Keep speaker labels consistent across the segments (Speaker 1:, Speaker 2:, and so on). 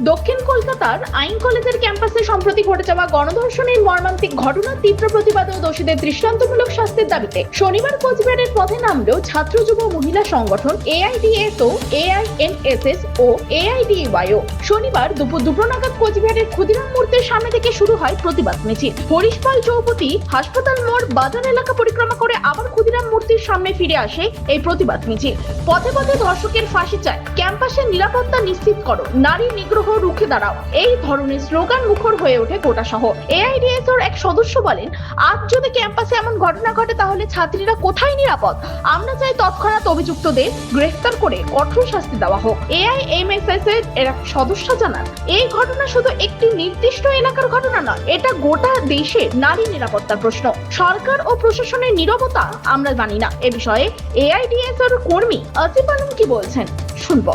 Speaker 1: দক্ষিণ কলকাতার আইন কলেজের ক্যাম্পাসে সম্প্রতি ঘটে যাওয়া গণধর্ষণের মর্মান্তিক ঘটনার তীব্র প্রতিবাদ ও দোষীদের দৃষ্টান্তমূলক শাস্তির দাবিতে শনিবার কোচবিহারের পথে নামলেও ছাত্র, যুব, মহিলা সংগঠন এআইডিএসও এআইএনএসএস ও এআইডিওয়াইও শনিবার দুপুর দুপুর নাগাদ কোচবিহারের ক্ষুদিরাম মূর্তির সামনে থেকে শুরু হয় প্রতিবাদ মিছিল। হরিশপাল চৌপতি হাসপাতাল মোড়, বাজার এলাকা পরিক্রমা করে আবার ক্ষুদিরাম মূর্তির সামনে ফিরে আসে এই প্রতিবাদ মিছিল। পথে পথে ধর্ষকের ফাঁসি চায়। ক্যাম্পাসের নিরাপত্তা নিশ্চিত করো। নারী, নিগ্রহ রুখে দাঁড়াও। এই ধরনের স্লোগান মুখর হয়ে ওঠে গোটা শহর। এআইডিএসওর এক সদস্য বলেন, আজ যদি ক্যাম্পাসে এমন ঘটনা ঘটে, তাহলে ছাত্রীরা কোথায় নিরাপদ? আমরা চাই তৎক্ষণাৎ অভিযুক্তদের গ্রেফতার করে কঠোর শাস্তি দেওয়া হোক। এআইএমএসএস এর এর এক সদস্য জানান, এই ঘটনা শুধু একটি নির্দিষ্ট এলাকার ঘটনা নয়, এটা গোটা দেশের নারী নিরাপত্তার প্রশ্ন। সরকার ও প্রশাসনের নীরবতা আমরা জানি না। এ বিষয়ে এআইডিএস এর কর্মী আসিফ আলম কি বলছেন, শুনব।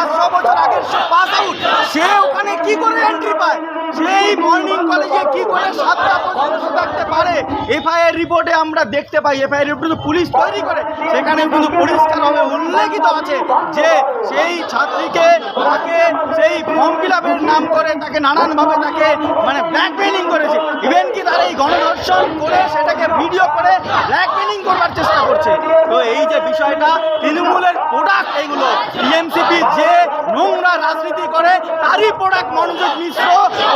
Speaker 2: পাঁচশো করে তাকে নাম করে তাকে নানানভাবে তাকে মানে ব্ল্যাকমেলিং করেছে। ইভেন কি তার এই গণধর্ষণ করে সেটাকে ভিডিও করে ব্ল্যাকমেলিং করবার চেষ্টা করছে। তো এই যে বিষয়টা, তৃণমূলের প্রোডাক্ট এইগুলো টিএমসিপি যে নোংরা রাজনীতি করে তারই প্রোডাক্ট মনোযোগ মিশ্র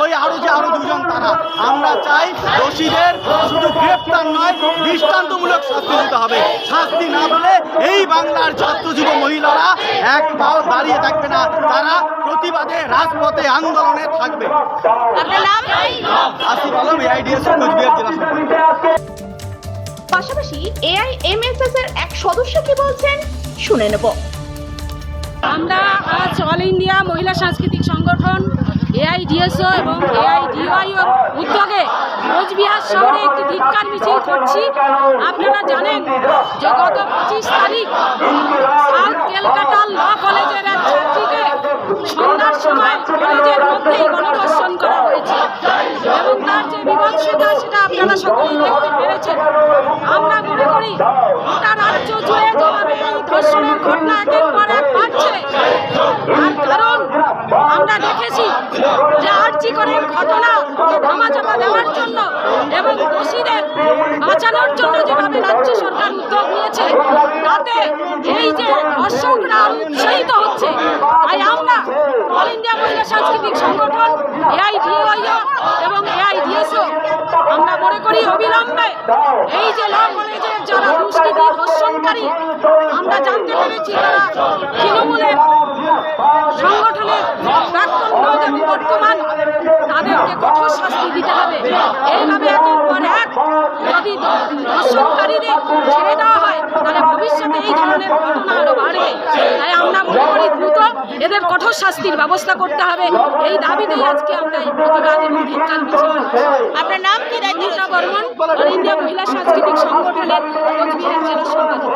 Speaker 2: ওই আরও যে আরও দুজন তারা। আমরা চাই দোষীদের শুধু গ্রেপ্তার নয় দৃষ্টান্তমূলক শাস্তি দিতে হবে। শাস্তি না পেলে এই বাংলার ছাত্র যুব মহিলারা এক পাও দাঁড়িয়ে থাকবে না। তারা প্রতিবাদে রাজপথে আন্দোলনে থাকবে। আসিফ আলম এআইডিএস কোচবিহার জেলা
Speaker 1: পাশাপাশি এআইএমএসএস এর এক সদস্য কি বলছেন শুনে নেব।
Speaker 3: আমরা আজ অল ইন্ডিয়া মহিলা সাংস্কৃতিক সংগঠন এআইডিএসও এবং এআইডিওআইও উদ্যোগে কোচবিহার শহরে একটি ধিক্কার মিছিল করছি। আপনারা জানেন যে গত পঁচিশ তারিখ সাউথ ক্যালকাটা ল কলেজের এক ছাত্রীকে সন্ধ্যার সময় কলেজের মধ্যেই গণধর্ষণ করা হয়েছে এবং তার যে বিভৎসতা সেটা আপনারা সকলেই দেখতে পেরেছেন। আমরা মনে করি গোটা রাজ্য জুড়ে যেভাবে এই ধর্ষণের ঘটনা একের পর এক বাড়ছে তার কারণ আমরা দেখেছি যে ঘটনা ধামা ধামাচাপা দেওয়ার জন্য এবং দোষীদের বাঁচানোর জন্য যেভাবে রাজ্য সরকার উদ্যোগ নিয়েছে, তাতে এই যে দর্শকরা উৎসাহিত হচ্ছে, তাই আমরা অল ইন্ডিয়া মহিলা সাংস্কৃতিক সংগঠন, এআইডিওআইও এবং এআইডিএসও আমরা মনে করি অবিলম্বে এই যে ল কলেজের যারা দুষ্কৃতি ধর্ষণকারী আমরা জানতে পেরেছি তারা তৃণমূলের সংগঠনের প্রাক্তন এবং বর্তমান তাদেরকে কঠোর শাস্তি দিতে হবে। এইভাবে একের পর এক যদি ধর্ষণকারীদের ছেড়ে দেওয়া আমরা মনে করি এদের কঠোর শাস্তির ব্যবস্থা করতে হবে। এই দাবিতেই আজকে আমরা এই আপনার নাম কি বর্মন? ইন্ডিয়া মহিলা সাংস্কৃতিক সংগঠনের কোচবিহার জেলা সম্পাদক।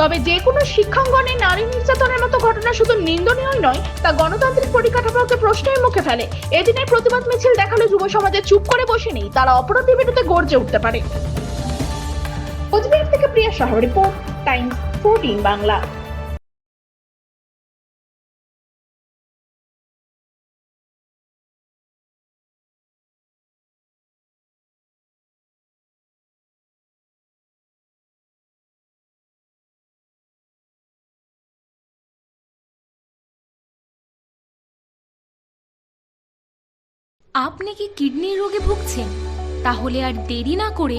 Speaker 1: তবে যে কোনো শিক্ষাঙ্গনে নারী নির্যাতনের মতো ঘটনা শুধু নিন্দনীয় নয়, তা গণতান্ত্রিক পরিকাঠামোকে প্রশ্নের মুখে ফেলে। এদিনের প্রতিবাদ মিছিল দেখালে যুব সমাজে চুপ করে বসে নেই, তারা অপরাধীর বিরুদ্ধে গর্জে উঠতে পারে। কোচবিহার থেকে Priya report Times fourteen Bangla.
Speaker 4: আপনি কি কিডনি রোগে ভুগছেন? তাহলে আর দেরি না করে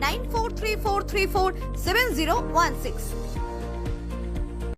Speaker 5: 9434347016.